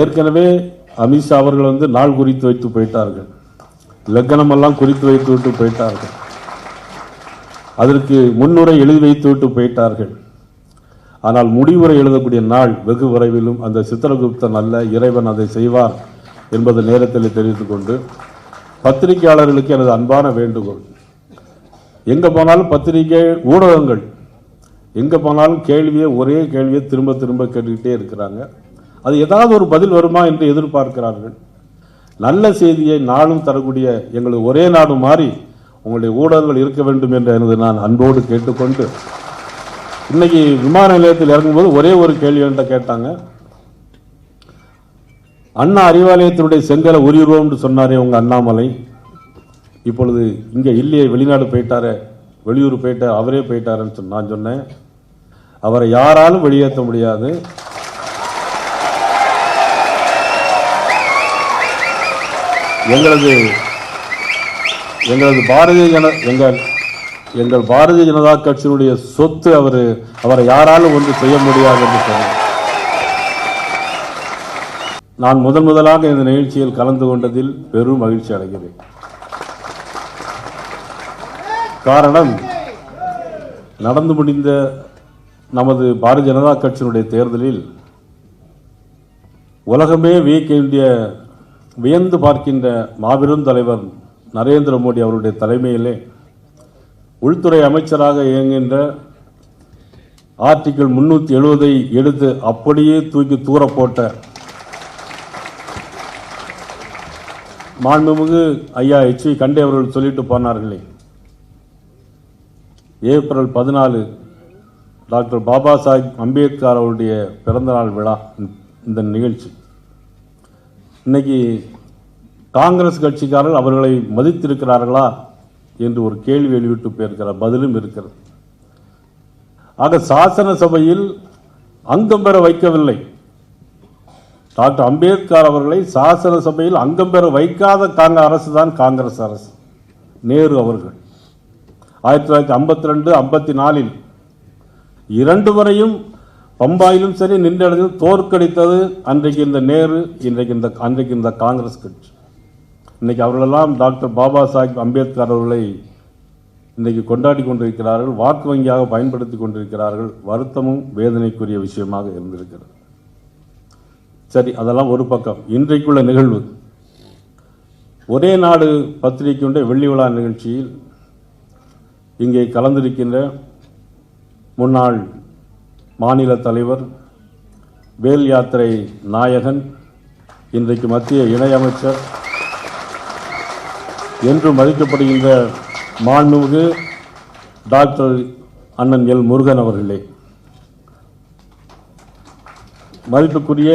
ஏற்கனவே அமித்ஷா அவர்கள் வந்து நாள் குறித்து வைத்து போயிட்டார்கள். லக்கணமெல்லாம் குறித்து வைத்து விட்டு போயிட்டார்கள். அதற்கு முன்னுரை எழுதி வைத்து விட்டு போயிட்டார்கள். ஆனால் முடிவுரை எழுதக்கூடிய நாள் வெகு விரைவிலும் அந்த சித்திரகுப்தன் அல்ல இறைவன் அதை செய்வார் என்பது நேரத்தில் தெரிவித்துக் கொண்டு பத்திரிகையாளர்களுக்கு எனது அன்பான வேண்டுகோள். எங்கே போனாலும் பத்திரிகை ஊடகங்கள் எங்கே போனாலும் கேள்வியை ஒரே கேள்வியை திரும்ப திரும்ப கேட்டுக்கிட்டே இருக்கிறாங்க. அது ஏதாவது ஒரு பதில் வருமா என்று எதிர்பார்க்கிறார்கள். நல்ல செய்தியை நாளும் தரக்கூடிய எங்களுக்கு ஒரே நாடு மாறி உங்களுடைய ஊடகங்கள் இருக்க வேண்டும் என்று எனது நான் அன்போடு கேட்டுக்கொண்டு இன்னைக்கு விமான நிலையத்தில் இறங்கும்போது ஒரே ஒரு கேள்வி என்கிட்ட கேட்டாங்க. அண்ணா அறிவாலயத்தினுடைய செங்கலை உரியுறோம்னு சொன்னாரே உங்கள் அண்ணாமலை. இப்பொழுது இங்கே இல்லையே வெளிநாடு போயிட்டாரே வெளியூர் போயிட்டார் அவரே போயிட்டாருன்னு சொன்ன நான் சொன்னேன். அவரை யாராலும் வெளியேற்ற முடியாது. எங்களது எங்களது பாரதிய ஜன எங்கள் எங்கள் பாரதிய ஜனதா கட்சியினுடைய சொத்து அவர் அவரை யாராலும் ஒன்று செய்ய முடியாது என்று சொன்னார். நான் முதன் முதலாக இந்த நிகழ்ச்சியில் கலந்து கொண்டதில் பெரும் மகிழ்ச்சி அடைகிறேன். காரணம் நடந்து முடிந்த நமது பாரதிய ஜனதா கட்சியினுடைய தேர்தலில் உலகமே வீக் இந்திய வியந்து பார்க்கின்ற மாபெரும் தலைவர் நரேந்திர மோடி அவருடைய தலைமையிலே உள்துறை அமைச்சராக இயங்குகின்ற ஆர்டிகிள் முன்னூற்றி எழுபதை எடுத்து அப்படியே தூக்கி தூர போட்ட மாண்புமிகு ஐயா எச் வி கண்டே அவர்கள் சொல்லிட்டு போனார்களே. ஏப்ரல் பதினாலு டாக்டர் பாபா சாஹிப் அம்பேத்கர் அவருடைய பிறந்தநாள் விழா இந்த நிகழ்ச்சி. இன்னைக்கு காங்கிரஸ் கட்சிக்காரர்கள் அவர்களை மதித்திருக்கிறார்களா என்று ஒரு கேள்வி வெளியிட்டு போயிருக்கிறார் பதிலும் இருக்கிறது. ஆக சாசன சபையில் அங்கம் பெற வைக்கவில்லை. டாக்டர் அம்பேத்கர் அவர்களை சாசன சபையில் அங்கம் பெற வைக்காத காங்க அரசு தான் காங்கிரஸ் அரசு. நேரு அவர்கள். ஆயிரத்தி தொள்ளாயிரத்தி ஐம்பத்தி ரெண்டு ஐம்பத்தி நாலில் இரண்டு முறையும் பம்பாயிலும் சரி நின்ற இடத்தில் தோற்கடித்தது அன்றைக்கு இந்த நேரு இன்றைக்கு இந்த அன்றைக்கு இந்த காங்கிரஸ் கட்சி. இன்றைக்கி அவர்களெல்லாம் டாக்டர் பாபா சாஹிப் அம்பேத்கர் அவர்களை இன்றைக்கு கொண்டாடி கொண்டிருக்கிறார்கள் வாக்கு வங்கியாக பயன்படுத்தி கொண்டிருக்கிறார்கள். வருத்தமும் வேதனைக்குரிய விஷயமாக இருந்திருக்கிறது. சரி அதெல்லாம் ஒரு பக்கம். இன்றைக்குள்ள நிகழ்வு. ஒரே நாடு பத்திரிகையுடைய வெள்ளி விழா நிகழ்ச்சியில் இங்கே கலந்திருக்கின்ற முன்னாள் மாநில தலைவர் வேல் யாத்திரை நாயகன் இன்றைக்கு மத்திய இணையமைச்சர் என்று மதிக்கப்படுகின்ற மாண்புமிகு டாக்டர் அண்ணன் எல் முருகன் அவர்களே. மதிப்புக்குரிய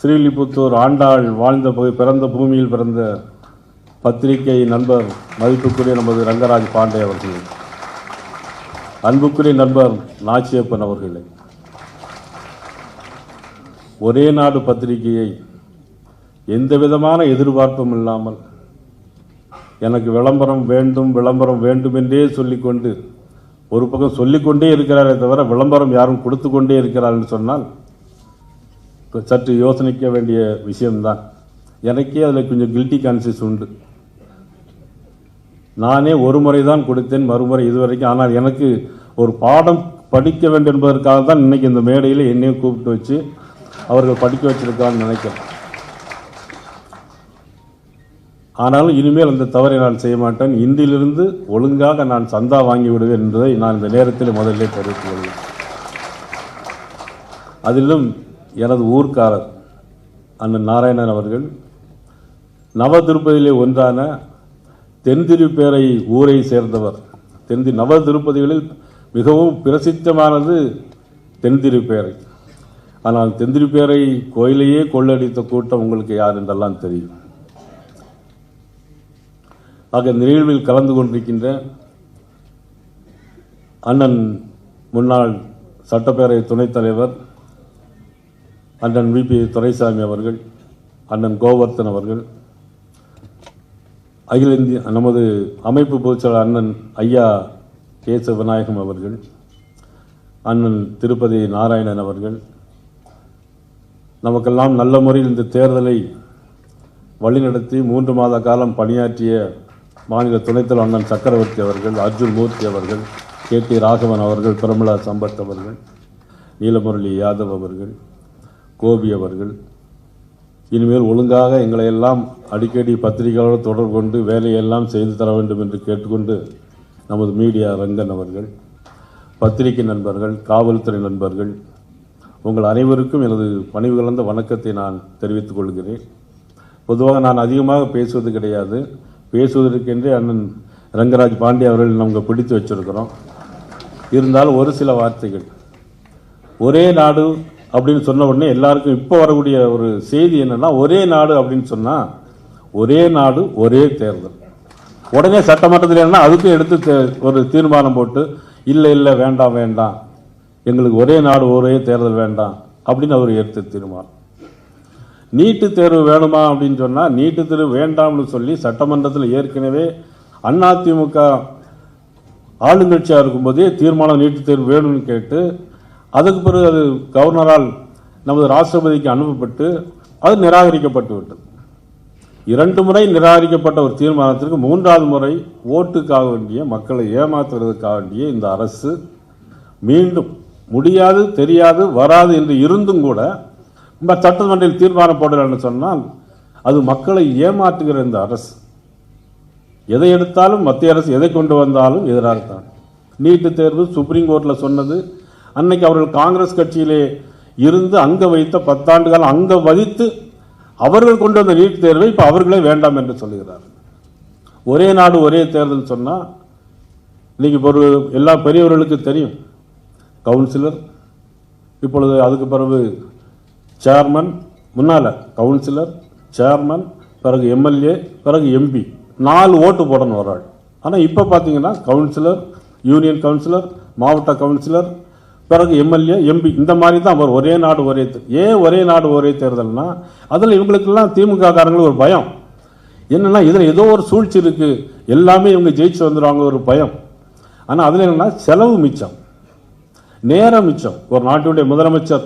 ஸ்ரீலிபுத்தூர் ஆண்டாள் வாழ்ந்த பிறந்த பூமியில் பிறந்த பத்திரிகை நண்பர் மதிப்புக்குரிய நமது ரங்கராஜ் பாண்டே அவர்கள். அன்புக்குரிய நண்பர் நாச்சியப்பன் அவர்களே ஒரே நாடு பத்திரிகையை எந்த விதமான எதிர்பார்ப்பும் இல்லாமல் எனக்கு விளம்பரம் வேண்டும் விளம்பரம் வேண்டும் என்றே சொல்லிக்கொண்டு ஒரு பக்கம் சொல்லிக்கொண்டே இருக்கிறாரே தவிர விளம்பரம் யாரும் கொடுத்து கொண்டே இருக்கிறார்கள் சொன்னால் சற்று யோசனைக்க வேண்டிய விஷயம்தான். எனக்கே அதில் கொஞ்சம் கில்ட்டி கான்சியஸ் உண்டு. நானே ஒரு முறை தான் கொடுத்தேன் மறுமுறை இதுவரைக்கும். ஆனால் எனக்கு ஒரு பாடம் படிக்க வேண்டும் என்பதற்காக தான் இன்னைக்கு இந்த மேடையில் என்னையும் கூப்பிட்டு வச்சு அவர்கள் படிக்க வச்சிருக்கான்னு நினைக்கிறேன். ஆனாலும் இனிமேல் அந்த தவறை நான் செய்ய மாட்டேன். இன்றிலிருந்து ஒழுங்காக நான் சந்தா வாங்கி விடுவேன் என்பதை நான் இந்த நேரத்தில் முதலிலே தெரிவித்துக் அதிலும் எனது ஊர்க்காரர் அண்ணன் நாராயணன் அவர்கள் நவ திருப்பதியிலே ஒன்றான தென்திருப்பேரை ஊரை சேர்ந்தவர். தென்தி நவ திருப்பதிகளில் மிகவும் பிரசித்தமானது தென்திருப்பேரை ஆனால் தென்திருப்பேரை கோயிலையே கொள்ளடித்த கூட்டம் உங்களுக்கு யார் என்றெல்லாம் தெரியும்? ஆக நிகழ்வில் கலந்து கொண்டிருக்கின்ற அண்ணன் முன்னாள் சட்டப்பேரவை துணைத் தலைவர் அண்ணன் விபி துரைசாமி அவர்கள் அண்ணன் கோவர்த்தன் அவர்கள் அகில இந்திய நமது அமைப்பு பொதுச்செயலாளர் அண்ணன் ஐயா கேச விநாயகம் அவர்கள் அண்ணன் திருப்பதி நாராயணன் அவர்கள் நமக்கெல்லாம் நல்ல முறையில் இந்த தேர்தலை வழிநடத்தி மூன்று மாத காலம் பணியாற்றிய மாநில துணைத்தலைவர் அண்ணன் சக்கரவர்த்தி அவர்கள் அர்ஜுன் மூர்த்தி அவர்கள் கே டி ராகவன் அவர்கள் பிரமிளா சம்பத் அவர்கள் நீலமுரளி யாதவ் அவர்கள் கோபி அவர்கள் இனிமேல் ஒழுங்காக எங்களை எல்லாம் அடிக்கடி பத்திரிகைகளோடு தொடர்பு கொண்டு வேலையெல்லாம் செய்து தர வேண்டும் என்று கேட்டுக்கொண்டு நமது மீடியா ரங்கன் அவர்கள் பத்திரிகை நண்பர்கள் காவல்துறை நண்பர்கள் உங்கள் அனைவருக்கும் எனது பணிவு கலந்த வணக்கத்தை நான் தெரிவித்துக் கொள்கிறேன். பொதுவாக நான் அதிகமாக பேசுவது கிடையாது. பேசுவதற்கென்றே அண்ணன் ரங்கராஜ் பாண்டே அவர்கள் நமக்கு பிடித்து வச்சிருக்கிறோம். இருந்தாலும் ஒரு சில வார்த்தைகள். ஒரே நாடு அப்படின்னு சொன்ன உடனே எல்லாருக்கும் இப்போ வரக்கூடிய ஒரு செய்தி என்னென்னா ஒரே நாடு அப்படின்னு சொன்னால் ஒரே நாடு ஒரே தேர்தல். உடனே சட்டமன்றத்தில் என்ன அதுக்கும் எடுத்து தே- ஒரு தீர்மானம் போட்டு இல்லை இல்லை வேண்டாம் வேண்டாம். எங்களுக்கு ஒரே நாடு ஒரே தேர்தல் வேண்டாம் அப்படின்னு அவர் எடுத்து தீர்மானம். நீட்டு தேர்வு வேணுமா அப்படின்னு சொன்னால் நீட்டு தேர்வு வேண்டாம்னு சொல்லி சட்டமன்றத்தில் ஏற்கனவே அதிமுக ஆளுங்கட்சியாக இருக்கும்போதே தீர்மானம் நீட்டு தேர்வு வேணும்னு கேட்டு அதுக்கு பிறகு அது கவர்னரால் நமது ராஷ்டிரபதிக்கு அனுப்பப்பட்டு அது நிராகரிக்கப்பட்டு விட்டது. இரண்டு முறை நிராகரிக்கப்பட்ட ஒரு தீர்மானத்திற்கு மூன்றாவது முறை ஓட்டுக்காக வேண்டிய மக்களை ஏமாத்துறதுக்காக வேண்டிய இந்த அரசு மீண்டும் முடியாது தெரியாது வராது என்று இருந்தும் கூட நம்ம சட்டமன்றில் தீர்மானம் போடலன்னு சொன்னால் அது மக்களை ஏமாற்றுகிற இந்த அரசு. எதை எடுத்தாலும் மத்திய அரசு எதை கொண்டு வந்தாலும் எதிராகத்தான். நீட்டு தேர்வு சுப்ரீம் கோர்ட்டில் சொன்னது அன்னைக்கு அவர்கள் காங்கிரஸ் கட்சியிலே இருந்து அங்க வைத்த பத்தாண்டு காலம் அங்க வகித்து அவர்கள் கொண்டு வந்த நீட் தேர்வை இப்போ அவர்களே வேண்டாம் என்று சொல்லுகிறார்கள். ஒரே நாடு ஒரே தேர்தல் சொன்னால் இன்னைக்கு ஒரு எல்லா பெரியவர்களுக்கு தெரியும். கவுன்சிலர் இப்பொழுது அதுக்கு பிறகு சேர்மன் முன்னால் கவுன்சிலர் சேர்மன் பிறகு எம்எல்ஏ பிறகு எம்பி நாலு ஓட்டு போடணும் ஒரு ஆள். ஆனால் இப்போ பார்த்தீங்கன்னா கவுன்சிலர் யூனியன் கவுன்சிலர் மாவட்ட கவுன்சிலர் பிறகு எம்எல்ஏ எம்பி இந்த மாதிரி தான் அவர் ஒரே நாடு ஒரே ஏன் ஒரே நாடு ஒரே தேர்தல்னா அதில் இவங்களுக்கெல்லாம் திமுக காரங்களுக்கு ஒரு பயம். என்னென்னா இதில் ஏதோ ஒரு சூழ்ச்சி இருக்குது எல்லாமே இவங்க ஜெயிச்சு வந்துடுவாங்க ஒரு பயம். ஆனால் அதில் என்னன்னா செலவு மிச்சம். நேரம் மிச்சம். ஒரு நாட்டுடைய முதலமைச்சர்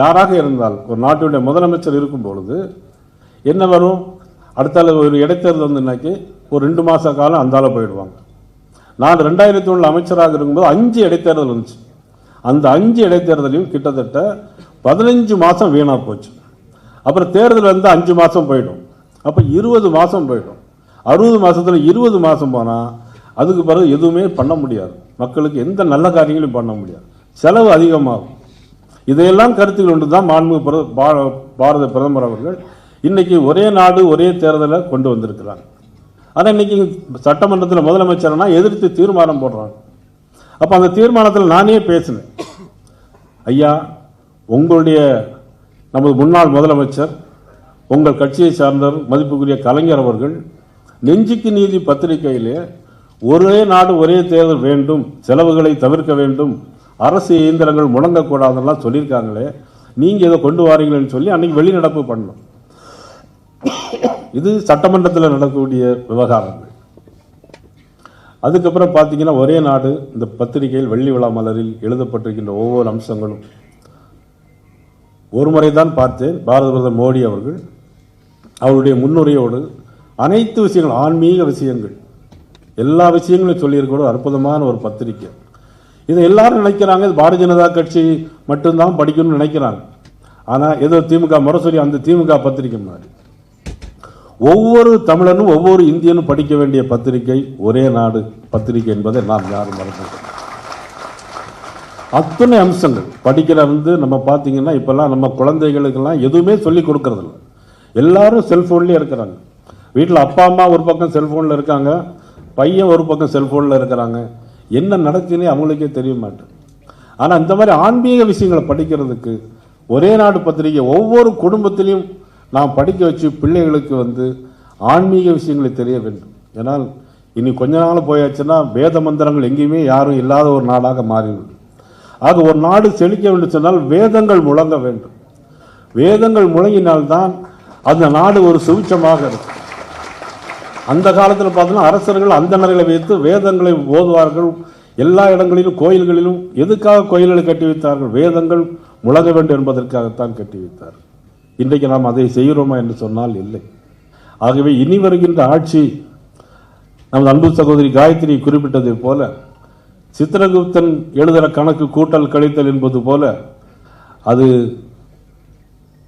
யாராக இருந்தால் ஒரு நாட்டுடைய முதலமைச்சர் இருக்கும் பொழுது என்ன வரும்? அடுத்தால ஒரு இடைத்தேர்தல் வந்துனாக்கி ஒரு ரெண்டு மாத காலம் அந்தால போயிடுவாங்க. நான் ரெண்டாயிரத்தி ஒன்றில் அமைச்சராக இருக்கும்போது அஞ்சு இடைத்தேர்தல் வந்துச்சு. அந்த அஞ்சு இடைத்தேர்தலையும் கிட்டத்தட்ட பதினஞ்சு மாதம் வீணாக போச்சு. அப்புறம் தேர்தல் வந்து அஞ்சு மாதம் போயிடும். அப்போ இருபது மாதம் போயிடும். அறுபது மாதத்தில் இருபது மாதம் போனால் அதுக்கு பிறகு எதுவுமே பண்ண முடியாது. மக்களுக்கு எந்த நல்ல காரியங்களையும் பண்ண முடியாது. செலவு அதிகமாகும். இதையெல்லாம் கருத்தில் கொண்டு தான் மாண்பு பிர- பா- பாரத பிரதமர் அவர்கள் இன்றைக்கி ஒரே நாடு ஒரே தேர்தலை கொண்டு வந்திருக்கிறாங்க ஆனால் இன்னைக்கு சட்டமன்றத்தில் முதலமைச்சர்னா எதிர்த்து தீர்மானம் போடுறாங்க. அப்போ அந்த தீர்மானத்தில் நானே பேசினேன். ஐயா உங்களுடைய நமது முன்னாள் முதலமைச்சர் உங்கள் கட்சியை சார்ந்தவர் மதிப்புக்குரிய கலைஞர் அவர்கள் நெஞ்சுக்கு நீதி பத்திரிகையிலே ஒரே நாடு ஒரே தேர்தல் வேண்டும் செலவுகளை தவிர்க்க வேண்டும் அரசு இயந்திரங்கள் முடங்கக்கூடாதுலாம் சொல்லியிருக்காங்களே நீங்கள் இதை கொண்டு வாரீங்களேன்னு சொல்லி அன்னைக்கு வெளிநடப்பு பண்ணோம். இது சட்டமன்றத்தில் நடக்கக்கூடிய விவகாரங்கள். அதுக்கப்புறம் பார்த்தீங்கன்னா ஒரே நாடு இந்த பத்திரிகையில் வெள்ளி விழா மலரில் எழுதப்பட்டிருக்கின்ற ஒவ்வொரு அம்சங்களும். ஒரு முறை தான் பார்த்தேன் பாரத பிரதமர் மோடி அவர்கள். அவருடைய முன்னுரையோடு அனைத்து விஷயங்கள் ஆன்மீக விஷயங்கள் எல்லா விஷயங்களையும் சொல்லியிருக்கிற ஒரு அற்புதமான ஒரு பத்திரிகை இதை எல்லாரும் நினைக்கிறாங்க இது பாரதிய ஜனதா கட்சி மட்டும்தான் படிக்கணும்னு நினைக்கிறாங்க. ஆனால் ஏதோ திமுக முரசொலி அந்த திமுக பத்திரிக்கை மாதிரி. ஒவ்வொரு தமிழனும் ஒவ்வொரு இந்தியனும் படிக்க வேண்டிய பத்திரிகை ஒரே நாடு பத்திரிகை என்பதை நாம் யாரும் மறந்து அத்தனை அம்சங்கள். படிக்கிற வந்து நம்ம பார்த்தீங்கன்னா இப்போல்லாம் நம்ம குழந்தைகளுக்கெல்லாம் எதுவுமே சொல்லி கொடுக்கறதில்ல. எல்லாரும் செல்ஃபோன்லேயே இருக்கிறாங்க. வீட்டில் அப்பா அம்மா ஒரு பக்கம் செல்ஃபோனில் இருக்காங்க பையன் ஒரு பக்கம் செல்ஃபோனில் இருக்கிறாங்க. என்ன நடக்குதுன்னே அவங்களுக்கே தெரிய மாட்டேன். ஆனால் இந்த மாதிரி ஆன்மீக விஷயங்களை படிக்கிறதுக்கு ஒரே நாடு பத்திரிகை ஒவ்வொரு குடும்பத்திலையும் நாம் படிக்க வச்சு பிள்ளைகளுக்கு வந்து ஆன்மீக விஷயங்களை தெரிய வேண்டும். ஏன்னால் இனி கொஞ்ச நாள் போயாச்சுன்னா வேத மந்திரங்கள் எங்கேயுமே யாரும் இல்லாத ஒரு நாடாக மாறிவிடும். ஆக ஒரு நாடு செழிக்க வேண்டும் சொன்னால் வேதங்கள் முழங்க வேண்டும். வேதங்கள் முழங்கினால்தான் அந்த நாடு ஒரு சுவிச்சமாக இருக்கும். அந்த காலத்தில் பார்த்தோன்னா அரசர்கள் அந்த நிலையில் வைத்து வேதங்களை ஓதுவார்கள். எல்லா இடங்களிலும் கோயில்களிலும் எதுக்காக கோயில்களை கட்டி வைத்தார்கள்? வேதங்கள் முழங்க வேண்டும் என்பதற்காகத்தான் கட்டி வைத்தார்கள். இன்றைக்கு நாம் அதை செய்கிறோமா என்று சொன்னால் இல்லை. ஆகவே இனி வருகின்ற ஆட்சி நமது அன்பு சகோதரி காயத்ரி குறிப்பிட்டதை போல சித்திரகுப்தன் எழுதுகிற கணக்கு கூட்டல் கழித்தல் என்பது போல அது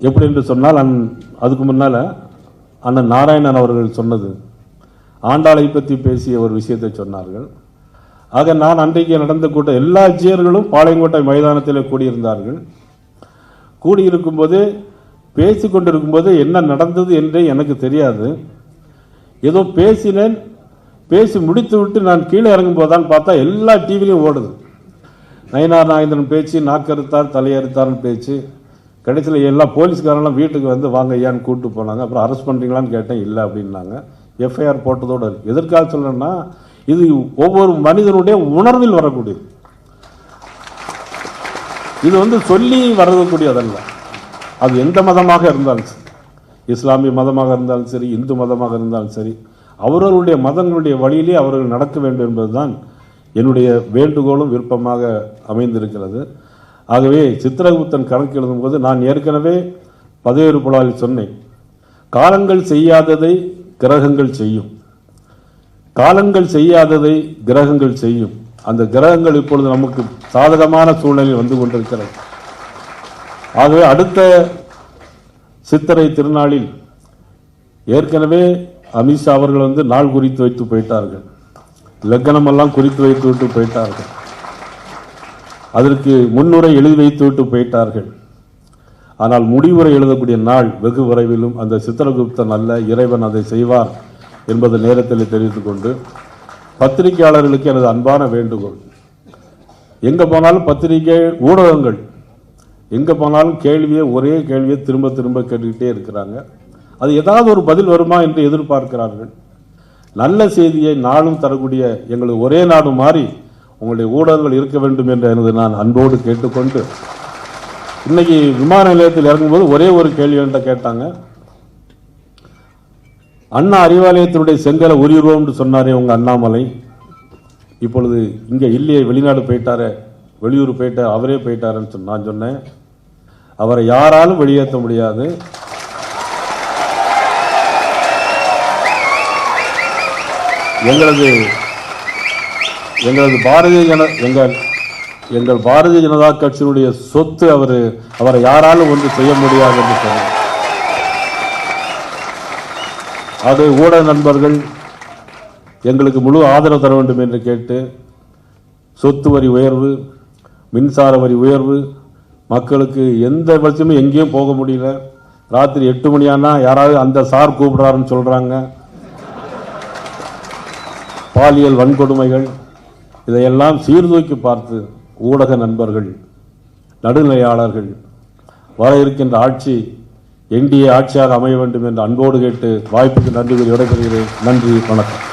எப்படி என்று சொன்னால் அந் அதுக்கு முன்னால் அண்ணன் நாராயணன் அவர்கள் சொன்னது. ஆண்டாளை பற்றி பேசிய ஒரு விஷயத்தை சொன்னார்கள். ஆக நான் அன்றைக்கு நடந்த கூட்டம் எல்லா ஜியர்களும் பாளையங்கோட்டை மைதானத்தில் கூடியிருந்தார்கள். கூடியிருக்கும் போது பேசி கொண்டிருக்கும்போது என்ன நடந்தது என்றே எனக்கு தெரியாது. ஏதோ பேசினேன் பேசி முடித்து விட்டு நான் கீழே இறங்கும் தான் பார்த்தா எல்லா டிவிலையும் ஓடுது. நயனார் நாகேந்திரன் பேச்சு நாக்கறுத்தார் தலையறுத்தார்னு பேச்சு. கடைசியில் எல்லா போலீஸ்காரெல்லாம் வீட்டுக்கு வந்து வாங்க ஐயான்னு கூப்பிட்டு போனாங்க. அப்புறம் அரெஸ்ட் பண்ணுறீங்களான்னு கேட்டேன். இல்லை அப்படின்னாங்க. எஃப்ஐஆர் போட்டதோடு இருக்குது எதற்காக சொல்லணும்னா இது ஒவ்வொரு மனிதனுடைய உணர்வில் வரக்கூடியது. இது வந்து சொல்லி வரக்கூடியதல்ல அது எந்த மதமாக இருந்தாலும் சரி. இஸ்லாமிய மதமாக இருந்தாலும் சரி இந்து மதமாக இருந்தாலும் சரி அவர்களுடைய மதங்களுடைய வழியிலே அவர்கள் நடக்க வேண்டும் என்பதுதான் என்னுடைய வேண்டுகோளும் விருப்பமாக அமைந்திருக்கிறது. ஆகவே சித்திரகுப்தன் கணக்கு எழுதும்போது நான் ஏற்கனவே பதவியேறு புலாவில் சொன்னேன். காலங்கள் செய்யாததை கிரகங்கள் செய்யும். காலங்கள் செய்யாததை கிரகங்கள் செய்யும். அந்த கிரகங்கள் இப்பொழுது நமக்கு சாதகமான சூழ்நிலையில் வந்து கொண்டிருக்கிறது. ஆகவே அடுத்த சித்திரை திருநாளில் ஏற்கனவே அமித்ஷா அவர்கள் வந்து நாள் குறித்து வைத்து போயிட்டார்கள். லக்கணம் எல்லாம் குறித்து வைத்து விட்டு போயிட்டார்கள். அதற்கு முன்னுரை எழுதி வைத்து விட்டு போயிட்டார்கள். ஆனால் முடிவுரை எழுதக்கூடிய நாள் வெகு விரைவிலும் அந்த சித்திரகுப்தன் அல்ல இறைவன் அதை செய்வார் என்பது நேரத்தில் தெரிந்து கொண்டு பத்திரிகையாளர்களுக்கு எனது அன்பான வேண்டுகோள். எங்கே போனாலும் பத்திரிகை ஊடகங்கள் எங்கே போனாலும் கேள்வியை ஒரே கேள்வியை திரும்ப திரும்ப கேட்டுக்கிட்டே இருக்கிறாங்க. அது ஏதாவது ஒரு பதில் வருமா என்று எதிர்பார்க்கிறார்கள். நல்ல செய்தியை நாளும் தரக்கூடிய எங்களுக்கு ஒரே நாடு மாறி உங்களுடைய ஊடகங்கள் இருக்க வேண்டும் என்று எனது நான் அன்போடு கேட்டுக்கொண்டு இன்னைக்கு விமான நிலையத்தில் இறங்கும்போது ஒரே ஒரு கேள்வி என்ற கேட்டாங்க. அண்ணா அறிவாலயத்தினுடைய செங்கலை உரியுருவோம்னு சொன்னாரே உங்க அண்ணாமலை. இப்பொழுது இங்கே இல்லையே வெளிநாடு போயிட்டாரே வெளியூர் போயிட்டார் அவரே போயிட்டாருன்னு சொன்ன நான் சொன்னேன். அவரை யாராலும் வெளியேற்ற முடியாது. எங்களது எங்களது பாரதிய ஜன எங்கள் எங்கள் பாரதிய ஜனதா கட்சியினுடைய சொத்து அவர் அவரை யாராலும் ஒன்று செய்ய முடியாது என்று சொன்னார். அது ஊடக நண்பர்கள் எங்களுக்கு முழு ஆதரவு தர வேண்டும் என்று கேட்டு சொத்து வரி உயர்வு மின்சார வரி உயர்வு மக்களுக்கு எந்த பட்சமும் எங்கேயும் போக முடியல. ராத்திரி எட்டு மணி ஆனால் யாராவது அந்த சார் கூப்பிடுறாருன்னு சொல்கிறாங்க பாலியல் வன்கொடுமைகள் இதையெல்லாம் சீர்தூக்கி பார்த்து ஊடக நண்பர்கள் நடுநிலையாளர்கள் வர இருக்கின்ற ஆட்சி என்டிஏ ஆட்சியாக அமைய வேண்டும் என்று அன்போடு கேட்டு வாய்ப்புக்கு நன்றி கூறி விடைபெறுகிறேன். நன்றி வணக்கம்.